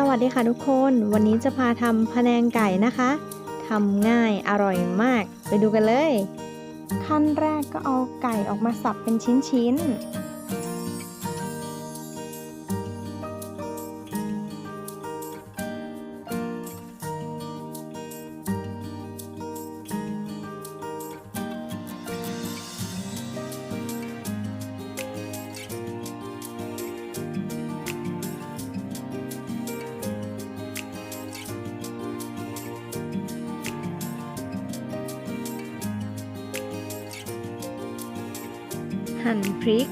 สวัสดีค่ะทุกคน วันนี้จะพาทำพะแนงไก่นะคะทำง่ายอร่อยมาก ไปดูกันเลย ขั้นแรกก็เอาไก่ออกมาสับเป็นชิ้นๆ หั่นพริก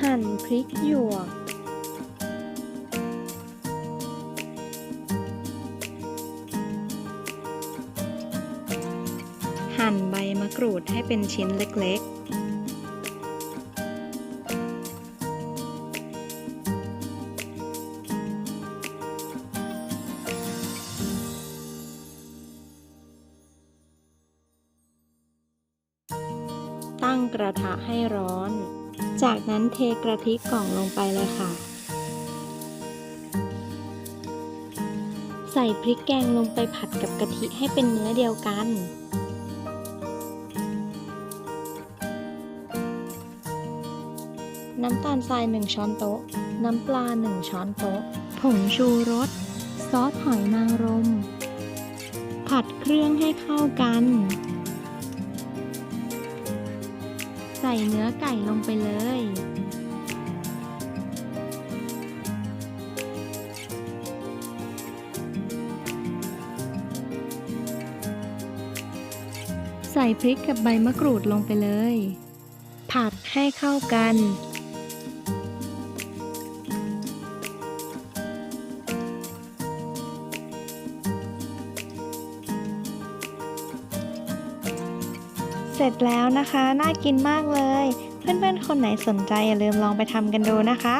หั่นพริกหยวก หั่นใบมะกรูดให้เป็นชิ้นเล็กๆ ตั้งกระทะให้ร้อน จากนั้นเทกระทิกล่องลงไปเลยค่ะ ใส่พริกแกงลงไปผัดกับกะทิให้เป็นเนื้อเดียวกัน น้ำตาลทราย 1 ช้อนโต๊ะ น้ำปลา 1 ช้อนโต๊ะ ผงชูรส ซอสหอยนางรม ผัดเครื่องให้เข้ากัน ส่เนื้อไก่ลงไปเลย ใส่พริกกับใบมะกรูดลงไปเลย ผัดให้เข้ากัน เสร็จแล้วนะคะ น่ากินมากเลย เพื่อนๆ คนไหนสนใจอย่าลืมลองไปทำกันดูนะคะ